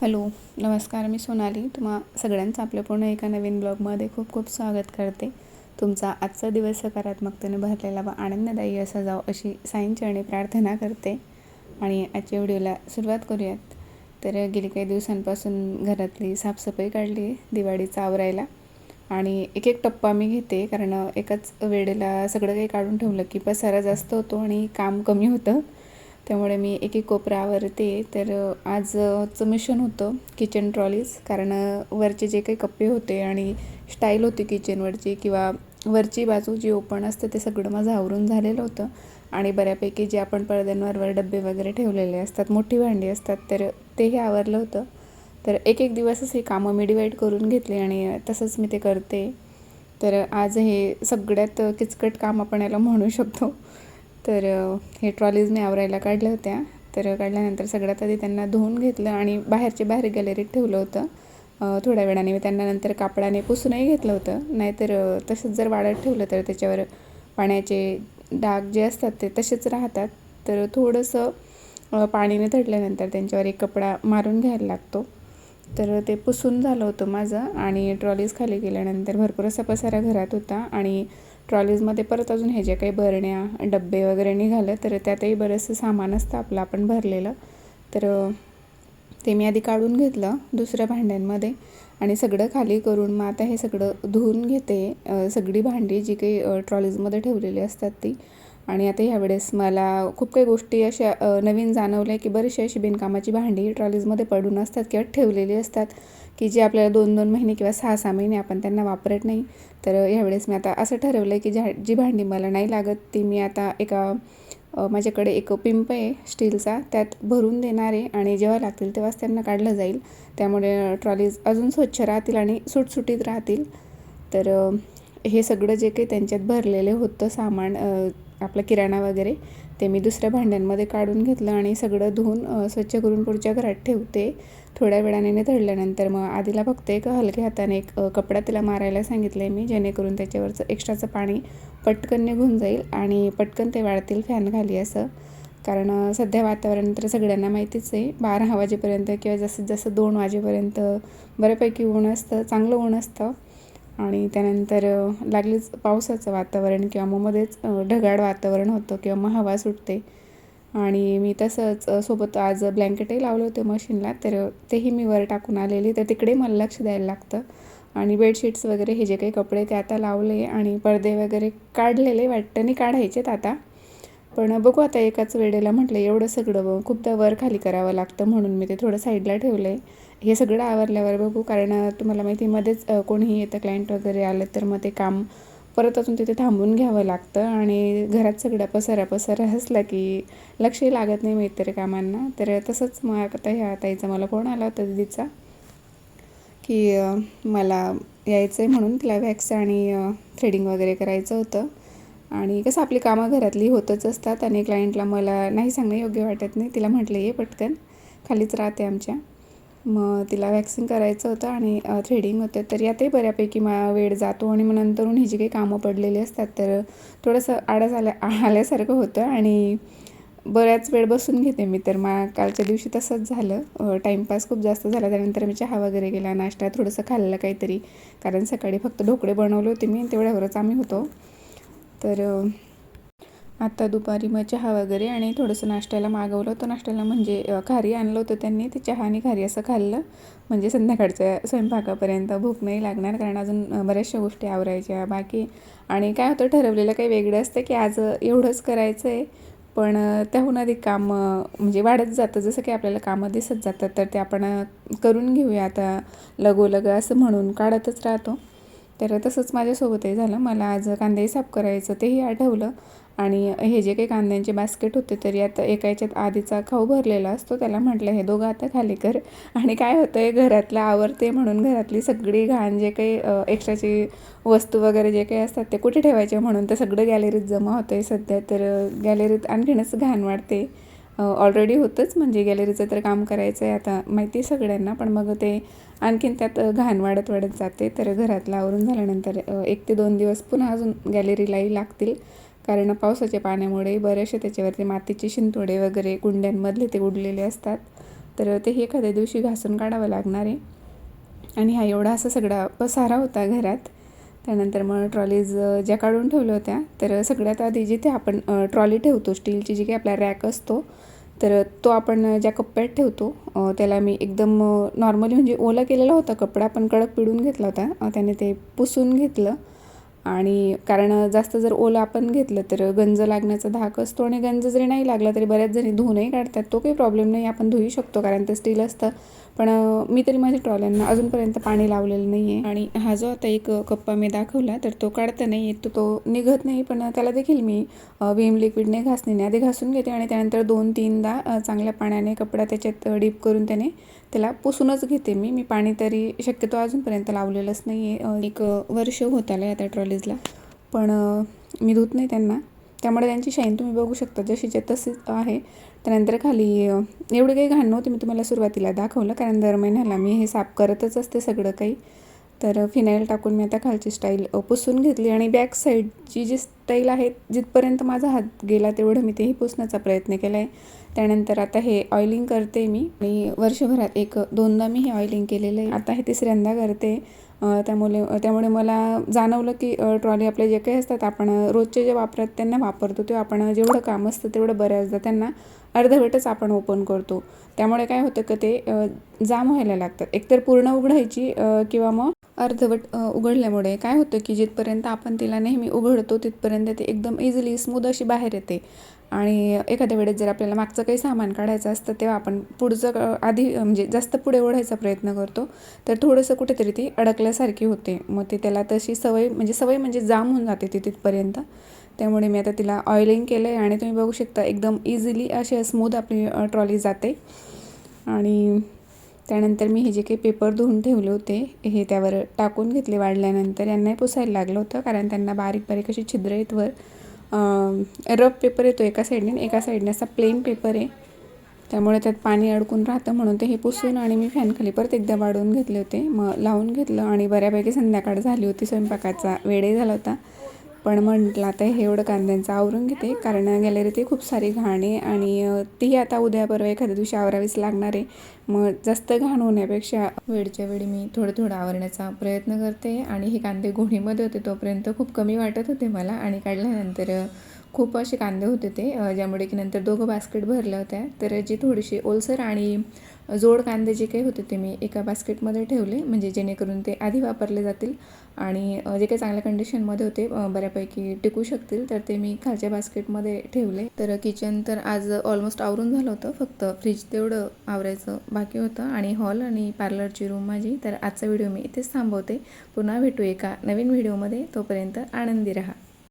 Hello नमस्कार मी सोनाली. तुम्हा सगळ्यांचं आपल्या पूर्ण एका नवीन ब्लॉगमध्ये खूप खूप स्वागत करते. तुमचा आजचा दिवस सकारात्मकतेने भरलेला व आनंददायी असा जावं अशी साईंचरणी प्रार्थना करते. आणि आजच्या व्हिडिओला सुरुवात करूयात. तर गेली काही दिवसांपासून घरातली साफसफाई काढली दिवाळीचा आवरायला आणि एक एक टप्पा मी घेते कारण एकाच वेळेला सगळं काही काढून ठेवलं की पसारा जास्त होतो आणि काम कमी होतं. त्यामुळे मी एक एक कोपरा आवरते तर आजचं मिशन होतं किचन ट्रॉलीज कारण वरचे जे काही कप्पे होते आणि स्टाईल होती किचनवरची किंवा वरची बाजू जी ओपन असते ते सगळं माझं आवरून झालेलं होतं. आणि बऱ्यापैकी जे आपण पडद्यांवर वर डबे वगैरे ठेवलेले असतात मोठी भांडी असतात तर तेही आवरलं होतं. तर एक एक दिवसच हे कामं मी डिवाईड करून घेतले आणि तसंच मी ते करते. तर आज हे सगळ्यात किचकट काम आपण याला म्हणू शकतो. तर हे ट्रॉलीज मी आवरायला काढल्या होत्या. तर काढल्यानंतर सगळ्यात आधी त्यांना धुवून घेतलं आणि बाहेरचे बाहेर गॅलरीत ठेवलं होतं. थोड्या वेळाने मी त्यांना नंतर कापडाने पुसूनही घेतलं होतं. नाहीतर तसंच जर वाढत ठेवलं तर त्याच्यावर पाण्याचे डाग जे असतात ते तसेच राहतात. तर थोडंसं पाणीने थडल्यानंतर त्यांच्यावर एक कपडा मारून घ्यायला लागतो. तर ते पुसून झालं होतं माझं आणि ट्रॉलीज खाली गेल्यानंतर भरपूर असा पसारा घरात होता आणि ट्रॉलीजमध्ये परत अजून हे जे काही भरण्या डब्बे वगैरे निघालं तर त्यातही बरंचसं सामान असतं आपलं आपण भरलेलं. तर ते मी आधी काढून घेतलं दुसऱ्या भांड्यांमध्ये आणि सगळं खाली करून मग आता हे सगळं धुवून घेते. सगळी भांडी जी काही ट्रॉलीजमध्ये ठेवलेली असतात ती आणि आता ह्यावेळेस मला खूप काही गोष्टी अशा नवीन जाणवल्या की बरीचशी अशी बिनकामाची भांडी ट्रॉलीजमध्ये पडून असतात किंवा ठेवलेली असतात की जे आपल्याला दोन दोन महिने किंवा सहा सहा महिने आपण त्यांना वापरत नाही. तर ह्यावेळेस मी आता असं ठरवलं आहे की ज्या जी भांडी मला नाही लागत ती मी आता एका माझ्याकडे एक पिंप आहे स्टीलचा त्यात भरून देणार आहे आणि जेव्हा लागतील तेव्हाच त्यांना काढलं जाईल. त्यामुळे ट्रॉलीज अजून स्वच्छ राहतील आणि सुटसुटीत राहतील. तर हे सगळं जे काही त्यांच्यात भरलेलं होतं सामान आपला किराणा वगैरे ते मी दुसऱ्या भांड्यांमध्ये काढून घेतलं आणि सगळं धुवून स्वच्छ करून पुढच्या घरात ठेवते. थोड्या वेळाने निथळल्यानंतर मग आधीला फक्त एक हलक्या हाताने एक कपडा तिला मारायला सांगितलं आहे मी जेणेकरून त्याच्यावरचं एक्स्ट्राचं पाणी पटकन निघून जाईल आणि पटकन ते वाढतील फॅन खाली असं. कारण सध्या वातावरण तर सगळ्यांना माहितीच आहे. बारा वाजेपर्यंत किंवा जसं जसं दोन वाजेपर्यंत बऱ्यापैकी ऊन असतं चांगलं ऊन असतं. आणि त्यानंतर लागलीच पावसाचं वातावरण किंवा मग मध्येच ढगाळ वातावरण होतं किंवा मग हवा सुटते. आणि मी तसंच सोबत आज ब्लँकेटही लावले होते मशीनला तर तेही मी वर टाकून आलेली. तर तिकडे मला लक्ष द्यायला लागतं. आणि बेडशीट्स वगैरे हे जे काही कपडे ते आता लावले आणि पडदे वगैरे काढलेले वाटतं. नाही काढायचेत आता. पण बघू आता एकाच वेळेला म्हटलं एवढं सगळं खूपदा वर खाली करावं लागतं म्हणून मी ते थोडं साईडला ठेवलं आहे हे सगळं आवरल्यावर बघू कारण तुम्हाला माहिती मध्येच कोणीही येतं क्लायंट वगैरे आलं तर मग ते काम परत अजून तिथे थांबून घ्यावं लागतं. आणि घरात सगळ्या पसारा पसारा असला की लक्षही लागत नाही मग इतर कामांना. तर तसंच मग आता ह्या ताईचा मला फोन आला होता दिदीचा की मला यायचं आहे म्हणून तिला वॅक्स आणि थ्रेडिंग वगैरे करायचं होतं. आणि कसं आपली कामं घरातली होतच असतात आणि क्लायंटला मला नाही सांगणं योग्य वाटत नाही. तिला म्हटलं ये पटकन खालीच राहते आमच्या. मग तिला वॅक्सिन करायचं होतं आणि थ्रेडिंग होतं. तर यातही बऱ्यापैकी मा वेळ जातो आणि मग नंतरून ही जी काही कामं पडलेली असतात तर थोडंसं आळस आल्या आल्यासारखं होतं आणि बऱ्याच वेळ बसून घेते मी. तर मा कालच्या दिवशी तसंच झालं. टाईमपास खूप जास्त झाला. त्यानंतर मी चहा वगैरे गेला नाश्ता थोडंसं खाल्लं काहीतरी. कारण सकाळी फक्त ढोकळे बनवले होते मी तेवढ्यावरच आम्ही होतो. तर आत्ता दुपारी मग चहा वगैरे आणि थोडंसं नाश्त्याला मागवलं होतं. नाश्त्याला म्हणजे खारी आणलं होतं त्यांनी. ते चहा आणि खारी असं खाल्लं. म्हणजे संध्याकाळच्या स्वयंपाकापर्यंत भूक नाही लागणार कारण अजून बऱ्याचशा गोष्टी आवरायच्या बाकी. आणि काय होतं ठरवलेलं काही वेगळं असतं की आज एवढंच करायचं आहे पण त्याहून अधिक काम म्हणजे वाढत जातं. जसं की आपल्याला कामं दिसत जातात तर ते आपण करून घेऊया आता. लगोलग असं म्हणून काढतच राहतो. तर तसंच माझ्यासोबतही झालं. मला आज कांदेही साफ करायचं तेही आठवलं. आणि हे जे काही कांद्यांचे बास्केट होते तर यात एका याच्यात आधीचा खाऊ भरलेला असतो. त्याला म्हटलं हे दोघं आता खाली कर. आणि काय होतं आहे घरातलं आवरते म्हणून घरातली सगळी घाण जे काही एक्स्ट्राची वस्तू वगैरे जे काही असतात ते कुठे ठेवायचे म्हणून ते सगळं गॅलरीत जमा होतं आहे सध्या. तर गॅलरीत आणखीनच घाण वाढते. ऑलरेडी होतंच म्हणजे गॅलरीचं तर काम करायचं आहे आता माहिती सगळ्यांना. पण मग ते आणखीन त्यात घाण वाढत वाढत जाते. तर घरातलं आवरून झाल्यानंतर एक ते दोन दिवस पुन्हा अजून गॅलरीलाही लागतील. कारण पावसाच्या पाण्यामुळे बरेचसे त्याच्यावरती मातीचे शिंतोडे वगैरे कुंड्यांमधले ते उडलेले असतात. तर तेही एखाद्या दिवशी घासून काढावं लागणार आहे. आणि हा एवढा असा सगळा पसारा होता घरात. त्यानंतर मग ट्रॉलीज ज्या काढून ठेवल्या होत्या तर सगळ्यात आधी जिथे आपण ट्रॉली ठेवतो स्टीलची जी काही आपला रॅक असतो तर तो आपण ज्या कप्प्यात ठेवतो त्याला मी एकदम नॉर्मली म्हणजे ओला केलेला होता कपडा पण कडक पिळून घेतला होता. त्याने ते पुसून घेतलं. आणि कारण जास्त जर ओलं आपण घेतलं तर गंज लागण्याचा धाक असतो आणि गंज जरी नाही लागला तरी बऱ्याच जणी धुवूनही काढतात. तो काही प्रॉब्लेम नाही आपण धुवू शकतो कारण ते स्टील असतं. पण मी तरी माझ्या ट्रॉल्यांना अजूनपर्यंत पाणी लावलेलं नाही आहे आणि हा जो आता एक कप्पा मी दाखवला तर तो काढता नाही येत तो तो निघत नाही. पण त्याला देखील मी विम लिक्विडने घासणीने आधी घासून घेते आणि त्यानंतर दोन तीनदा चांगल्या पाण्याने कपडा त्याच्यात डीप करून त्याने त्याला पुसूनच घेते मी. मी पाणी तरी शक्यतो अजूनपर्यंत लावलेलंच नाही आहे एक वर्ष होत आलं आहे आता ट्रॉलीजला. पण मी धुत नाही त्यांना. त्यामुळे त्यांची शाईन तुम्ही बघू शकता. जशीच्या तशीच आहे. त्यानंतर खाली एवढं एवढी काही घाण नव्हती मी तुम्हाला सुरुवातीला दाखवलं कारण दर महिन्याला मी हे साफ करतच असते सगळं काही. तर फिनाईल टाकून मी आता खालची स्टाईल पुसून घेतली आणि बॅक साईडची जी स्टाईल आहे जिथपर्यंत माझा हात गेला तेवढं मी तेही पुसण्याचा प्रयत्न केला आहे त्यानंतर आता हे ऑइलिंग करते मी आणि वर्षभरात एक दोनदा मी हे ऑइलिंग केलेलं आहे. आता हे तिसऱ्यांदा करते. त्यामुळे त्यामुळे मला जाणवलं की ट्रॉली आपले जे काही असतात आपण रोजचे जे वापरात त्यांना वापरतो ते आपण जेवढं काम असतं तेवढं बऱ्याचदा त्यांना अर्धवटच आपण ओपन करतो. त्यामुळे काय होतं का ते जाम व्हायला लागतात. एकतर पूर्ण उघडायची किंवा मग अर्धवट उघडल्यामुळे काय होतं की जिथपर्यंत आपण तिला नेहमी उघडतो तिथपर्यंत ते एकदम इझिली स्मूद अशी बाहेर येते. आणि एखाद्या वेळेस जर आपल्याला मागचं काही सामान काढायचं असतं तेव्हा आपण पुढचं आधी म्हणजे जास्त पुढे ओढायचा प्रयत्न करतो. तर थोडंसं कुठेतरी ती अडकल्यासारखी होते. मग ते त्याला तशी सवय म्हणजे सवय म्हणजे जाम होऊन जाते ती तिथपर्यंत. त्यामुळे मी आता तिला ऑइलिंग केलं आहे आणि तुम्ही बघू शकता एकदम इझिली अशी स्मूथ आपली ट्रॉली जाते. आणि त्यानंतर मी हे जे काही पेपर धुवून ठेवले होते हे त्यावर टाकून घेतले वाढल्यानंतर यांनाही पुसायला लागलं होतं कारण त्यांना बारीक बारीक अशी छिद्र आहेत वर. रफ पेपर येतो एका साईडने एका साईडने असा प्लेन पेपर आहे. त्यामुळे त्यात पाणी अडकून राहतं म्हणून ते हे पुसून आणि मी फॅनखाली परत एकदा वाढवून घेतले होते. मग लावून घेतलं आणि बऱ्यापैकी संध्याकाळ झाली होती स्वयंपाकाचा वेळही झाला होता. पण म्हटलं आता हे एवढं कांद्यांचं आवरून घेते कारण गॅलरीतही खूप सारी घाण आहे आणि तीही आता उद्या परवा एखाद्या दिवशी आवरावीच लागणार आहे. मग जास्त घाण होण्यापेक्षा वेळच्या वेळी मी थोडं थोडं आवरण्याचा प्रयत्न करते आणि हे कांदे गोणीमध्ये होते तोपर्यंत खूप कमी वाटत होते मला आणि काढल्यानंतर खूप असे कांदे होते ते ज्यामुळे की नंतर दोघं बास्केट भरल्या होत्या. तर जी थोडीशी ओलसर आणि जोड कांदे जे काही होते ते मी एका बास्केटमध्ये ठेवले म्हणजे जेणेकरून ते आधी वापरले जातील आणि जे काही चांगल्या कंडिशनमध्ये होते बऱ्यापैकी टिकू शकतील तर ते मी खालच्या बास्केटमध्ये ठेवले. तर किचन तर आज ऑलमोस्ट आवरून झालं होतं फक्त फ्रीज तेवढं आवरायचं बाकी होतं आणि हॉल आणि पार्लरची रूम माझी. तर आजचा व्हिडिओ मी इथेच थांबवते. पुन्हा भेटू एका नवीन व्हिडिओमध्ये तोपर्यंत आनंदी राहा.